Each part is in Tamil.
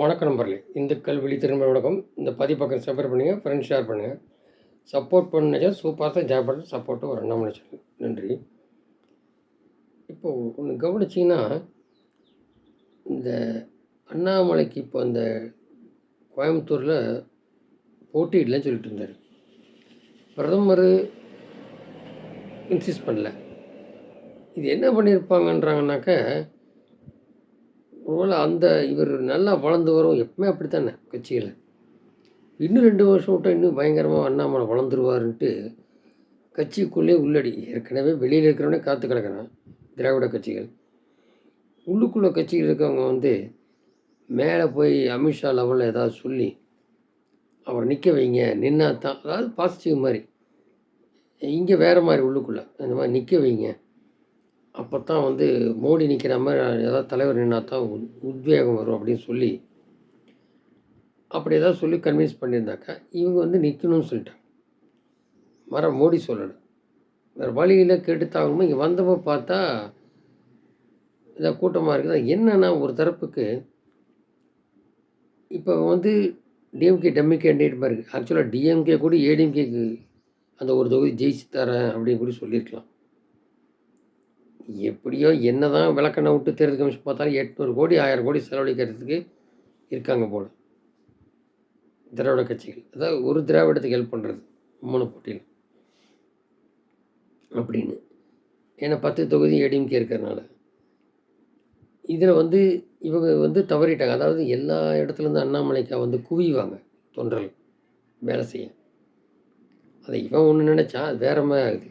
வணக்கம் நம்பர்லே இந்துக்கள் விழித்திரும்ப வணக்கம் இந்த பதிப்பக்கம் சப்போர்ட் பண்ணுங்கள் ஃப்ரெண்ட்ஸ் ஷேர் பண்ணுங்கள் சப்போர்ட் பண்ணுங்க சூப்பராக தான் ஜாப்பாடு சப்போர்ட்டும் ஒரு அண்ணாமலை சேனல் நன்றி. இப்போது ஒன்று கவனிச்சிங்கன்னா இந்த அண்ணாமலைக்கு இப்போ அந்த கோயம்புத்தூரில் போட்டியிடலன்னு சொல்லிட்டு இருந்தார். பிரதமர் இன்சிஸ்ட் பண்ணல. இது என்ன பண்ணியிருப்பாங்கன்றாங்கனாக்க ஒருவேளை அந்த இவர் நல்லா வளர்ந்து வரும். எப்பவுமே அப்படித்தானே கட்சியில். இன்னும் ரெண்டு வருஷம் விட்டால் இன்னும் பயங்கரமாக அண்ணாமலை வளர்ந்துருவாருன்ட்டு கட்சிக்குள்ளே உள்ளடி. ஏற்கனவே வெளியில் இருக்கிறவனே காத்து கிடக்கிறான் திராவிட கட்சிகள். உள்ளுக்குள்ளே கட்சியில் இருக்கவங்க வந்து மேலே போய் அமித்ஷா லெவலில் ஏதாவது சொல்லி அவரை நிற்க வைங்க நின்னா தான் அதாவது பாசிட்டிவ் மாதிரி. இங்கே வேறு மாதிரி உள்ளுக்குள்ளே. அந்த மாதிரி நிற்க வைங்க. அப்போ தான் வந்து மோடி நிற்கிற மாதிரி ஏதாவது தலைவர் நின்னா தான் உத்வேகம் வரும் அப்படின்னு சொல்லி அப்படி ஏதாவது சொல்லி கன்வின்ஸ் பண்ணியிருந்தாக்கா இவங்க வந்து நிற்கணும்னு சொல்லிட்டாங்க. மர மோடி சொல்லலை. வேறு வழியில் கேட்டுத்தாகணுமோ? இங்கே வந்தப்போ பார்த்தா இதாக கூட்டமாக இருக்குது? என்னென்னா ஒரு தரப்புக்கு இப்போ வந்து டிஎம்கே டம்மி கேண்டிடேட் மாதிரி இருக்குது ஆக்சுவலாக டிஎம்கே கூட ஏடிஎம்கேக்கு அந்த ஒரு தொகுதி ஜெயிச்சு தரேன் அப்படின்னு கூட சொல்லியிருக்கலாம். எப்படியோ என்ன தான் விளக்கண்ணை விட்டு தேர்தல் கமிஷன் பார்த்தாலும் எட்நூறு கோடி ஆயிரம் கோடி செலவழிக்கிறதுக்கு இருக்காங்க போல். திராவிட கட்சிகள். அதாவது ஒரு திராவிடத்துக்கு ஹெல்ப் பண்ணுறது மூணு போட்டியில். அப்படின்னு. ஏன்னா பத்து தொகுதி ஏடிஎம்கே இருக்கிறதுனால. இதில் வந்து இவங்க வந்து தவறிட்டாங்க. அதாவது எல்லா இடத்துலேருந்து அண்ணாமலைக்கா வந்து குவிவாங்க தொண்டர்கள் வேலை செய்ய. அதை இவன் ஒன்று நினச்சா அது வேற மாதிரி ஆகுது.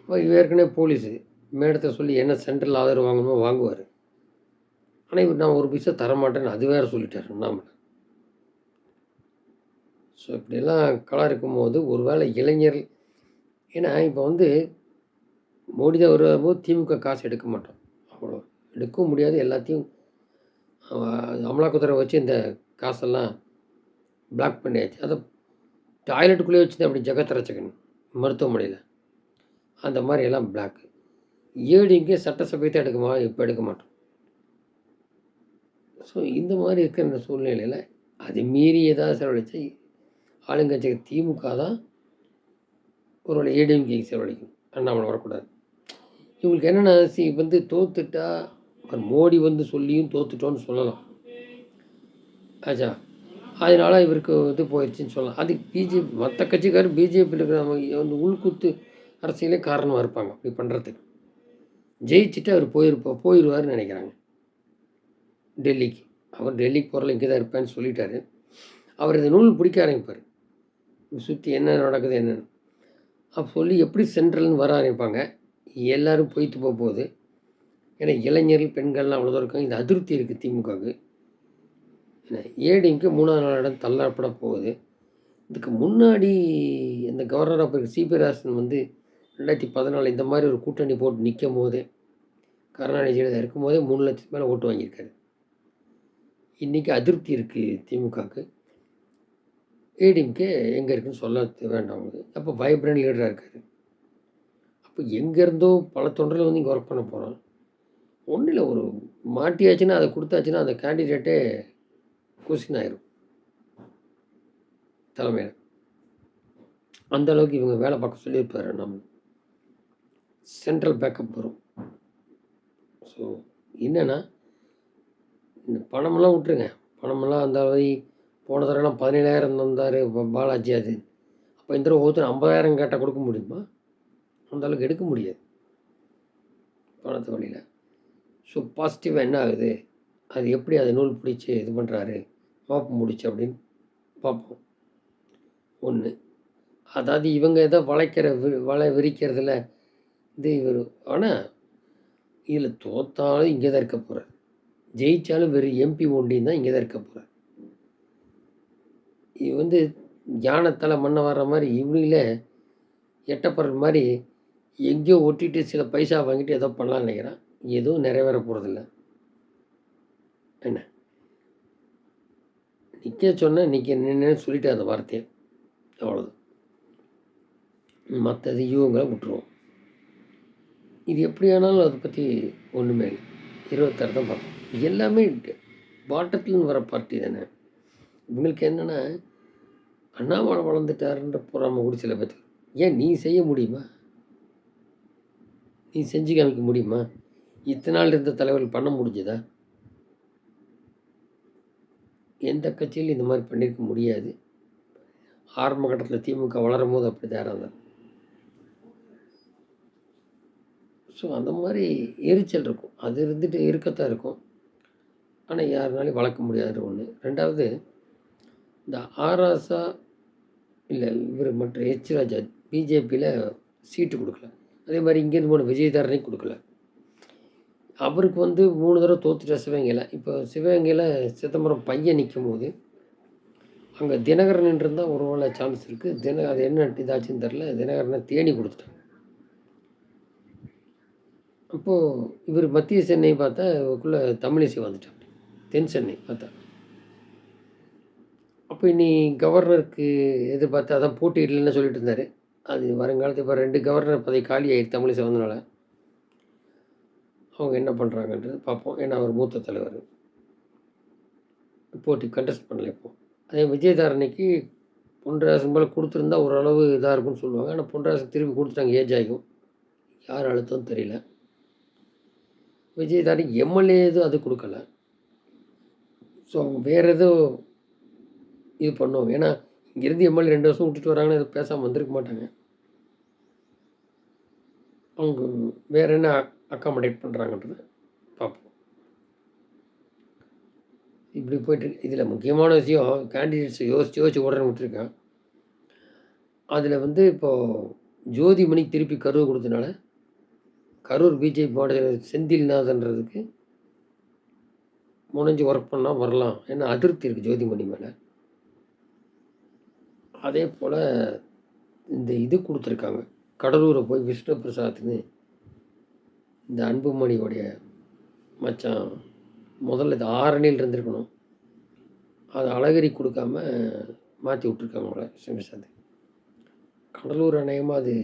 இப்போ இவன் ஏற்கனவே போலீஸு. மேடத்தை சொல்லி என்ன சென்ட்ரல் ஆதரவு வாங்கணுமோ வாங்குவார். ஆனால் இவர் நான் ஒரு பைசா தரமாட்டேன்னு அது வேறு சொல்லிட்டார் அண்ணாமலை ஸோ இப்படியெல்லாம் களம் இருக்கும்போது ஒருவேளை இளைஞர் ஏன்னா இப்போ வந்து மோடி தான் வரும்போது திமுக காசு எடுக்க மாட்டோம். அவ்வளோ எடுக்கவும் முடியாது எல்லாத்தையும் அவ- அமலாக்கத்துறை வச்சு இந்த காசெல்லாம் பிளாக் பண்ணியாச்சு. அதை டாய்லெட்டுக்குள்ளேயே வச்சு அப்படி ஜெகத் ரச்சகன் மருத்துவமனையில். அந்த மாதிரி எல்லாம் பிளாக் ஏடிங்கே சட்டசபை தான் எடுக்குமா இப்போ எடுக்க மாட்டோம். ஸோ இந்த மாதிரி இருக்கிற இந்த சூழ்நிலையில் அது மீறி ஏதாவது செலவழிச்சா ஆளுங்கட்சி திமுக தான் ஒரு ஏடிஎம்கேக்கு செலவழிக்கும். அண்ணாமலை வரக்கூடாது. இவங்களுக்கு என்னென்ன சி வந்து தோத்துட்டா மோடி வந்து சொல்லியும் தோத்துட்டோன்னு சொல்லலாம். ஆச்சா? அதனால் இவருக்கு இது போயிடுச்சுன்னு சொல்லலாம். அது பிஜேபி மற்ற கட்சிக்காரர் பிஜேபியில் இருக்கிறவங்க வந்து உள்குத்து அரசியலே காரணமாக இருப்பாங்க. அப்படி பண்ணுறதுக்கு ஜெயிச்சுட்டு அவர் போயிருப்பா போயிடுவார்னு நினைக்கிறாங்க. டெல்லிக்கு. அவர் டெல்லிக்கு போகிறல இங்கே தான் இருப்பேன்னு சொல்லிட்டாரு. அவர் இந்த நூல் பிடிக்க ஆரம்பிப்பார். சுற்றி என்ன நடக்குது என்னன்னு. அப்போ சொல்லி எப்படி சென்ட்ரல்னு வர ஆரம்பிப்பாங்க. எல்லோரும் பொய்த்து போக போகுது ஏன்னா இளைஞர்கள் பெண்கள்லாம் அவ்வளோ இருக்காங்க. இந்த அதிருப்தி இருக்குது திமுகவுக்கு. ஏன்னா ஏடிங்க்கு மூணாவது நாள் இடம் தள்ளப்பட போகுது. இதுக்கு முன்னாடி இந்த கவர்னர் அப்போ சிபி ராசன் வந்து ரெண்டாயிரத்தி பதினாலு இந்த மாதிரி ஒரு கூட்டணி போட்டு நிற்கும் போதே கருணாநிதி ஜெயலலிதா இருக்கும் போதே மூணு லட்சத்துக்கு மேலே ஓட்டு வாங்கியிருக்காரு. இன்றைக்கி அதிருப்தி இருக்குது திமுகவுக்கு. ஏடிஎம்கே எங்கே இருக்குன்னு சொல்ல வேண்டாம் அவங்களுக்கு. அப்போ வைப்ரண்ட் லீடராக இருக்கார். அப்போ எங்கேருந்தோ பல தொண்டர்கள் வந்து இங்கே ஒர்க் பண்ண போகிறோம் ஒன்றும் இல்லை ஒரு மாட்டியாச்சுன்னா அதை கொடுத்தாச்சுன்னா அந்த கேண்டிடேட்டே கொஸ்டின் ஆயிரும். தலைமையில். அந்த அளவுக்கு இவங்க வேலை பார்க்க சொல்லியிருப்பார் நம்ம சென்ட்ரல் பேக்கப் வரும். ஸோ என்னென்னா இந்த பணமெல்லாம் விட்டுருங்க. பணமெல்லாம் அந்த மாதிரி போன தடவைலாம் பதினேழாயிரம் தந்தார் பாலாஜி அது. அப்போ இந்த தடவை ஒருத்தர் ஐம்பதாயிரம் கேட்டால் கொடுக்க முடியுமா? அந்த அளவுக்கு எடுக்க முடியாது. பணத்து வழியில். ஸோ பாசிட்டிவாக என்ன ஆகுது? அது எப்படி அதை நூல் பிடிச்சி இது பண்ணுறாரு மாப்பு முடிச்சு அப்படின்னு பார்ப்போம். ஒன்று அதாவது இவங்க ஏதோ வளைக்கிற வி- வலை விரிக்கிறதுல இது இவர். ஆனால் இதில் தோத்தாலும் இங்கே தான் இருக்க போகிறார் ஜெயித்தாலும் வெறும் எம்பி ஒண்டியும் தான் இங்கே தான் இருக்க போகிறார் இது வந்து ஞானத்தால் மண்ணை வர்ற மாதிரி இவங்களே எட்டப்படுற மாதிரி எங்கேயோ ஒட்டிட்டு சில பைசா வாங்கிட்டு ஏதோ பண்ணலான்னு நினைக்கிறான். எதுவும் நிறைவேற போகிறதில்ல என்ன? நிற்க சொன்னேன் நிற்க நின்று சொல்லிட்டேன் அந்த வார்த்தையை. அவ்வளோதான் மற்றது இவங்களை விட்டுருவோம். இது எப்படி ஆனாலும் அதை பற்றி ஒன்றுமே இல்லை. இருபத்தாறு தான் பார்ப்போம். எல்லாமே பாட்டத்துலேருந்து வர பார்ட்டி தானே இவங்களுக்கு என்னென்னா அண்ணாமலை வளர்ந்துட்டாருன்ற பொறாமல் கூட சில பேர்த்துக்கு ஏன் நீ செய்ய முடியுமா? நீ செஞ்சு காமிக்க முடியுமா? இத்தனை நாள் இருந்த தலைவர்கள் பண்ண முடிஞ்சதா? எந்த கட்சியிலும் இந்த மாதிரி பண்ணியிருக்க முடியாது. ஆரம்ப கட்டத்தில் திமுக வளரும் போது அப்படி தான் இருந்தார் ஸோ அந்த மாதிரி எரிச்சல் இருக்கும். அது இருந்துட்டு இருக்கத்தான் இருக்கும். ஆனால் யாருனாலையும் வளர்க்க முடியாதுன்ற ஒன்று ரெண்டாவது இந்த ஆராசா இல்லை இவர் மற்ற எச் ராஜா பிஜேபியில் சீட்டு கொடுக்கல. அதே மாதிரி இங்கேருந்து போன விஜயதாரனையும் கொடுக்கல. அவருக்கு வந்து மூணு தடவை தோத்துட்டா சிவகங்கையில். இப்போ சிவகங்கையில் சிதம்பரம் பையன் நிற்கும் போது அங்கே தினகரன் இருந்தால் ஒரு வேளை சான்ஸ் இருக்குது தின அது என்ன இதாச்சுன்னு தெரில தினகரனை தேனி கொடுத்துட்டாங்க. அப்போது இவர் மத்திய சென்னை பார்த்தா இவருக்குள்ளே தமிழிசை வந்துட்டாங்க தென் சென்னை பார்த்தா. அப்போ இனி கவர்னருக்கு எதிர்பார்த்து அதான் போட்டி இல்லைன்னு சொல்லிட்டு இருந்தார். அது வருங்காலத்து இப்போ ரெண்டு கவர்னர் பதவி காலி ஆகிடுச்சு தமிழிசை வந்தனால அவங்க என்ன பண்ணுறாங்கன்றது பார்ப்போம். ஏன்னா அவர் மூத்த தலைவர். போட்டி கண்டெஸ்ட் பண்ணல இப்போ. அதே விஜயதாரணிக்கு பொன்ராசன் போல் கொடுத்துருந்தா ஓரளவு இதாக இருக்கும்னு சொல்லுவாங்க. ஆனால் பொன்ராசன் திருப்பி கொடுத்துட்டாங்க. ஏஜ் ஆகும் யார் அழுத்தம் தெரியல. விஜய் தாடி எம்எல்ஏ எதுவும் அது கொடுக்கல. ஸோ அவங்க வேறு எதுவும் இது பண்ணுவோம் ஏன்னா இங்கேருந்து எம்எல்ஏ ரெண்டு வருஷம் விட்டுட்டு வராங்கன்னு எதுவும் பேசாமல் வந்திருக்க மாட்டாங்க. அவங்க வேறு என்ன அக்காமடேட் பண்ணுறாங்கன்றது பார்ப்போம். இப்படி போயிட்டு இதில் முக்கியமான விஷயம் கேண்டிடேட்ஸ் யோசிச்சு யோசிச்சு உடனே விட்டுருக்கேன். அதில் வந்து இப்போது ஜோதிமணி திருப்பி கருவு கொடுத்தனால கரூர் பிஜேபி மாவட்ட செந்தில்நாதன்றதுக்கு முனைஞ்சு ஒர்க் பண்ணால் வரலாம். ஏன்னா அதிருப்தி இருக்குது ஜோதிமணி மேலே. அதே போல் இந்த இது கொடுத்துருக்காங்க. கடலூரை போய் விஷ்ணு பிரசாத்னு இந்த அன்புமணியோடைய மச்சான் முதல்ல இது ஆரணியில் இருந்திருக்கணும். அது அழகிரி கொடுக்காம மாற்றி விட்ருக்காங்க அவங்கள விஷ்ணு பிரசாத். கடலூர் அநேகமாக அது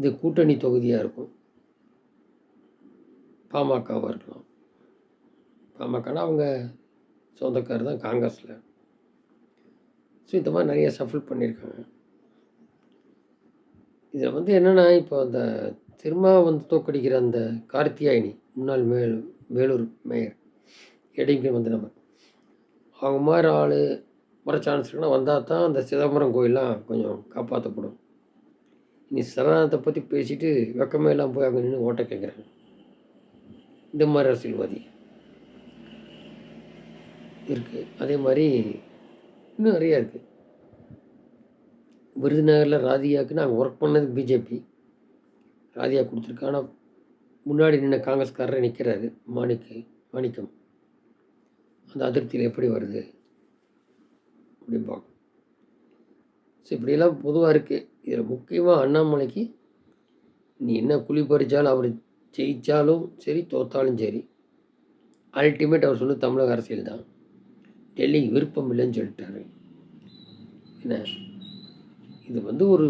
இது கூட்டணி தொகுதியாக இருக்கும். பாமகவாக இருக்கலாம். பாமகனா அவங்க சொந்தக்காரர் தான் காங்கிரஸில். ஸோ இந்த மாதிரி நிறைய சஃபில் பண்ணியிருக்காங்க. இதில் வந்து என்னென்னா இப்போ அந்த திருமா வந்து தோக்கடிக்கிற அந்த கார்த்தியாயினி முன்னாள் மேல் வேலூர் மேயர் இடைக்கு வந்து நம்ம அவங்க மாதிரி ஆள் வர சான்ஸ் இருக்குன்னா வந்தால் தான் அந்த சிதம்பரம் கோயிலெலாம் கொஞ்சம் காப்பாற்றப்படும் நீ சரணத்தை பற்றி பேசிட்டு வெக்கமே எல்லாம் போய் அங்கே நின்று ஓட்ட கேட்குறாங்க இந்த மாதிரி அரசியல்வாதி. இருக்குது அதே மாதிரி இன்னும் நிறையா இருக்குது விருதுநகரில் ராதியாவுக்கு நாங்கள் ஒர்க் பண்ணது பிஜேபி ராதியா கொடுத்துருக்கு. ஆனால் முன்னாடி நின்ன காங்கிரஸ்காரரை நிற்கிறாரு மாணிக்கு மாணிக்கம். அந்த அதிருப்தியில் எப்படி வருது? அப்படின்னு பார்க்கணும். ஸோ இப்படியெல்லாம் பொதுவாக இருக்குது இதில் முக்கியமாக அண்ணாமலைக்கு நீ என்ன குழி பறித்தாலும் அவர் ஜெயித்தாலும் சரி தோத்தாலும் சரி அல்டிமேட் அவர் சொன்னது தமிழக அரசியல் தான். டெல்லிக்கு விருப்பம் இல்லைன்னு சொல்லிட்டாரு. என்ன? இது வந்து ஒரு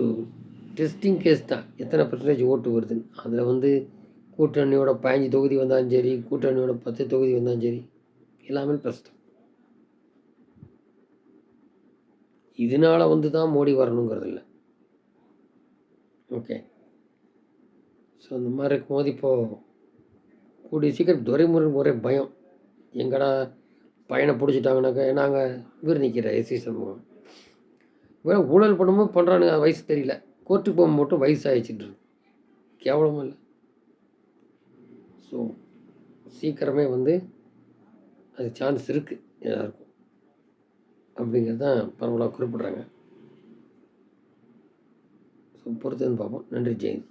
டெஸ்டிங் கேஸ் தான். எத்தனை பர்சன்டேஜ் ஓட்டு வருதுன்னு அதில் வந்து கூட்டணியோட பதினஞ்சு தொகுதி வந்தாலும் சரி கூட்டணியோட பத்து தொகுதி வந்தாலும் சரி எல்லாமே ப்ளஸ் தான் இதனால் வந்து தான் மோடி வரணுங்கிறது இல்லை ஓகே. ஸோ இந்த மாதிரி இருக்கும்போது இப்போது கூடிய சீக்கிரம் துரைமுருகன் ஒரே பயம். எங்கடா பையனை பிடிச்சிட்டாங்கனாக்கா நாங்கள் இவர் நிற்கிற எஸ்சி சண்முகம். வேறு ஊழல் பண்ணும்போது பண்ணுறானுங்க வயசு தெரியல. கோர்ட்டுக்கு போக மட்டும் வயசு ஆகிடுச்சிட்டு கேவலமாக இல்லை. ஸோ சீக்கிரமே வந்து அது சான்ஸ் இருக்குது எல்லாருக்கும். அப்படிங்கிறது தான் பரவலாக குறிப்பிட்றாங்க. ஸோ பார்ப்போம். நன்றி ஜெயின்